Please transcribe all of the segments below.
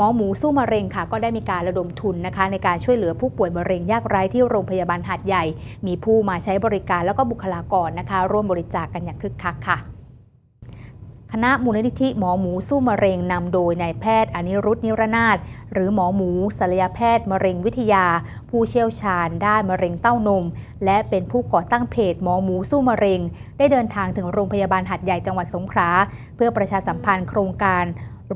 หมอหมูสู้มะเร็งค่ะ ก็ได้มีการระดมทุนนะคะ ในการช่วยเหลือผู้ป่วยมะเร็งยากไร้ที่โรงพยาบาลหาดใหญ่ มีผู้มาใช้บริการแล้วก็บุคลากรนะคะ ร่วมบริจาคกันอย่างคึกคักค่ะคณะมูลนิธิหมอหมูสู้มะเร็งนำโดยนายแพทย์อนิรุตนิรนาถหรือหมอหมูศัลยแพทย์มะเร็งวิทยา ผู้เชี่ยวชาญด้านมะเร็งเต้านม และเป็นผู้ก่อตั้งเพจหมอหมูสู้มะเร็ง ได้เดินทางถึงโรงพยาบาลหัดใหญ่จังหวัดสงขลาเพื่อประชาสัมพันธ์โครงการ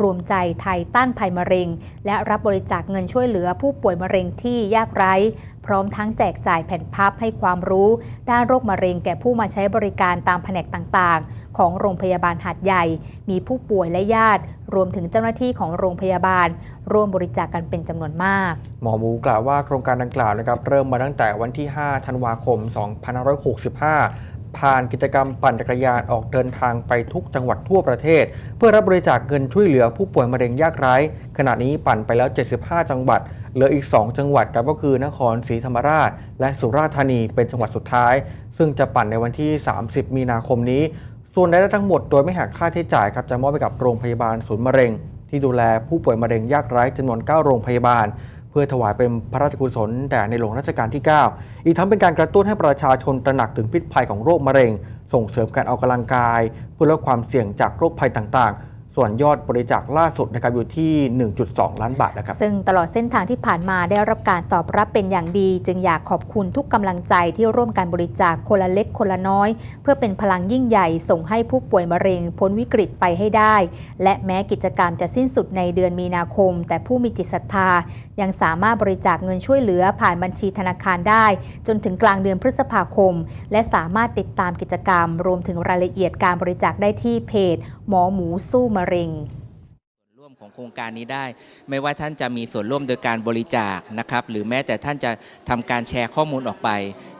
รวมใจไทยต้านภัยมะเร็ง และรับบริจาคเงินช่วยเหลือผู้ป่วยมะเร็งที่ยากไร้ พร้อมทั้งแจกจ่ายแผ่นพับให้ความรู้ ด้านโรคมะเร็งแก่ผู้มาใช้บริการตามแผนกต่างๆ ของโรงพยาบาลหัดใหญ่ มีผู้ป่วยและญาติ รวมถึงเจ้าหน้าที่ของโรงพยาบาล ร่วมบริจาคกันเป็นจำนวนมาก หมอหมูกล่าวว่าโครงการดังกล่าวนะครับเริ่มมาตั้งแต่วันที่ 5 ธันวาคม 2565 ผ่านกิจกรรมปั่นจักรยานออกเดินทางไปทุกจังหวัดทั่วประเทศ เพื่อรับบริจาคเงินช่วยเหลือผู้ป่วยมะเร็งยากไร้ ขณะนี้ปั่นไปแล้ว 75 จังหวัด เหลืออีก 2 จังหวัดก็คือนครศรีธรรมราช และสุราษฎร์ธานีเป็นจังหวัดสุดท้าย ซึ่งจะปั่นในวันที่ 30 มีนาคมนี้ ส่วนรายได้ทั้งหมดโดยไม่หักค่าใช้จ่ายครับจะมอบไปกับโรงพยาบาลศูนย์มะเร็ง ที่ดูแลผู้ป่วยมะเร็งยากไร้จำนวน 9 โรงพยาบาล เพื่อถวายเป็นพระราชกุศลแด่ในหลวงรัชกาลที่ 9 อีกทั้งเป็นการกระตุ้นให้ประชาชนตระหนักถึงพิษภัยของโรคมะเร็ง ส่งเสริมการออกกำลังกาย เพื่อลดความเสี่ยงจากโรคภัยต่างๆ ส่วนยอดบริจาคล่าสุดนะครับอยู่ที่ 1.2 ล้านบาทนะครับ ซึ่งตลอดเส้นทางที่ผ่านมาได้รับการตอบรับเป็นอย่างดี จึงอยากขอบคุณทุกกำลังใจที่ร่วมการบริจาคคนละเล็กคนละน้อย เพื่อเป็นพลังยิ่งใหญ่ส่งให้ผู้ป่วยมะเร็งพ้นวิกฤตไปให้ได้ และแม้กิจกรรมจะสิ้นสุดในเดือนมีนาคม แต่ผู้มีจิตศรัทธา ยังสามารถบริจาคเงินช่วยเหลือผ่านบัญชีธนาคารได้ จนถึงกลางเดือนพฤษภาคม และสามารถติดตามกิจกรรม รวมถึงรายละเอียดการบริจาคได้ที่เพจ หมอหมูสู้มะเร็ง ของโครงการนี้ได้ ไม่ว่าท่านจะมีส่วนร่วมโดยการบริจาคนะครับหรือแม้แต่ท่านจะทำการแชร์ข้อมูลออกไป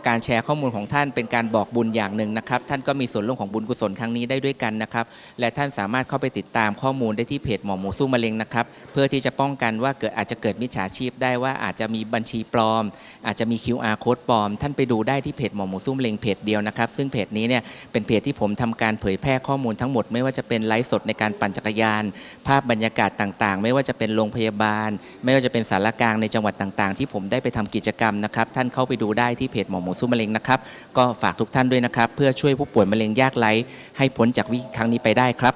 การแชร์ข้อมูลของท่านเป็นการบอกบุญอย่างหนึ่งนะครับ ท่านก็มีส่วนร่วมของบุญกุศลครั้งนี้ได้ด้วยกันนะครับ และท่านสามารถเข้าไปติดตามข้อมูลได้ที่เพจหมอหมูสู้มะเร็งนะครับเพื่อที่จะป้องกันว่าเกิดอาจจะเกิดมิจฉาชีพได้ว่าอาจจะมีบัญชีปลอม อาจจะมี QR code ปลอม ท่านไปดูได้ที่เพจหมอหมูสู้มะเร็งเพจเดียวนะครับซึ่งเพจนี้เนี่ยเป็นเพจที่ผมทำการเผยแพร่ข้อมูลทั้งหมด ไม่ว่าจะเป็นไลฟ์สดในการปั่นจักรยาน ภาพบรรยากาศต่างๆ ไม่ว่าจะเป็นโรงพยาบาล ไม่ว่าจะเป็นสารกลางในจังหวัดต่างๆ ที่ผมได้ไปทำกิจกรรมนะครับ ท่านเข้าไปดูได้ที่เพจหมอหมูสู้มะเร็งนะครับ ก็ฝากทุกท่านด้วยนะครับ เพื่อช่วยผู้ป่วยมะเร็งยากไร้ให้พ้นจากวิกฤตครั้งนี้ไปได้ครับ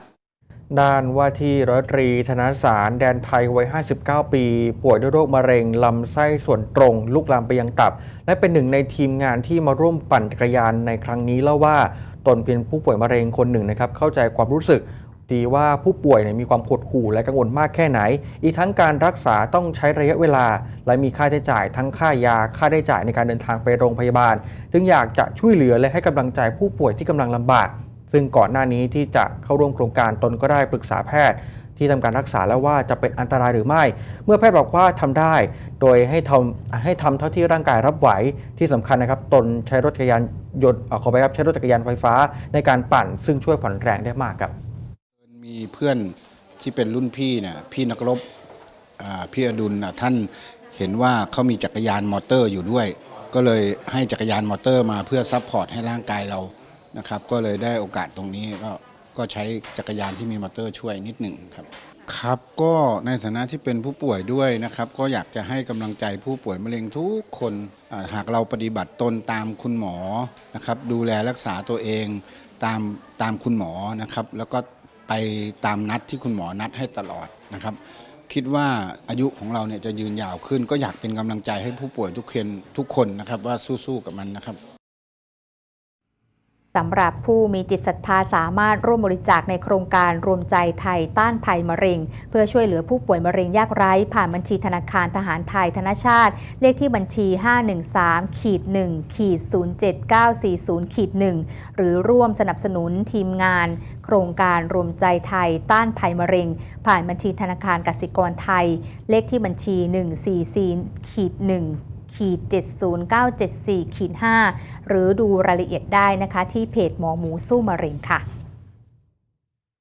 ด้านว่าที่ร้อยตรีธนสารแดนไทยวัย 59 ปี ป่วยด้วยโรคมะเร็ง ลำไส้ส่วนตรง ลุกลามไปยังตับ และเป็นหนึ่งในทีมงานที่มาร่วมปั่นจักรยานในครั้งนี้เล่าว่า ตนเป็นผู้ป่วยมะเร็งคนหนึ่งนะครับ เข้าใจความรู้สึก ดีว่าผู้ป่วยมีความหดหู่และกังวลมากแค่ไหน อีกทั้งการรักษาต้องใช้ระยะเวลา และมีค่าใช้จ่ายทั้งค่ายา ค่าได้จ่ายในการเดินทางไปโรงพยาบาล จึงอยากจะช่วยเหลือและให้กำลังใจผู้ป่วยที่กำลังลำบาก ซึ่งก่อนหน้านี้ที่จะเข้าร่วมโครงการตนก็ได้ปรึกษาแพทย์ที่ทำการรักษาแล้วว่าจะเป็นอันตรายหรือไม่ เมื่อแพทย์บอกว่าทำได้ โดยให้ทำให้ทำเท่าที่ร่างกายรับไหว ที่สำคัญนะครับ ตนใช้รถจักรยานยนต์ขอไปครับใช้รถจักรยานไฟฟ้าในการปั่น ซึ่งช่วยผ่อนแรงได้มากครับ มีเพื่อนที่เป็นรุ่นพี่เนี่ยพี่นักรบพี่อดุลนะท่านเห็นว่าเขามีจักรยานมอเตอร์อยู่ด้วย ก็เลยให้จักรยานมอเตอร์มาเพื่อซัพพอร์ตให้ร่างกายเรานะครับ ก็เลยได้โอกาสตรงนี้ก็ก็ใช้จักรยานที่มีมอเตอร์ช่วยนิดหนึ่งครับครับก็ในฐานะที่เป็นผู้ป่วยด้วยนะครับ ก็อยากจะให้กำลังใจผู้ป่วยมะเร็งทุกคนหากเราปฏิบัติตนตามคุณหมอนะครับ ดูแลรักษาตัวเองตามตามคุณหมอนะครับ แล้วก็ ไปตามนัดที่คุณหมอนัดให้ตลอดนะครับ คิดว่าอายุของเราเนี่ยจะยืนยาวขึ้น ก็อยากเป็นกำลังใจให้ผู้ป่วยทุกคนทุกคนนะครับว่าสู้ๆกับมันนะครับ สำหรับผู้มีจิตศรัทธาสามารถร่วมบริจาคในโครงการรวมใจไทยต้านภัยมะเร็ง เพื่อช่วยเหลือผู้ป่วยมะเร็งยากไร้ ผ่านบัญชีธนาคารทหารไทยธนชาติ เลขที่บัญชี 513ขีด1ขีด07940ขีด1หรือร่วมสนับสนุนทีมงาน โครงการรวมใจไทยต้านภัยมะเร็ง ผ่านบัญชีธนาคารกสิกรไทย เลขที่บัญชี 144ขีด1 ขีด70974ขีด5หรือดูรายละเอียดได้นะคะ ที่เพจหมอหมูสู้มะเร็งค่ะ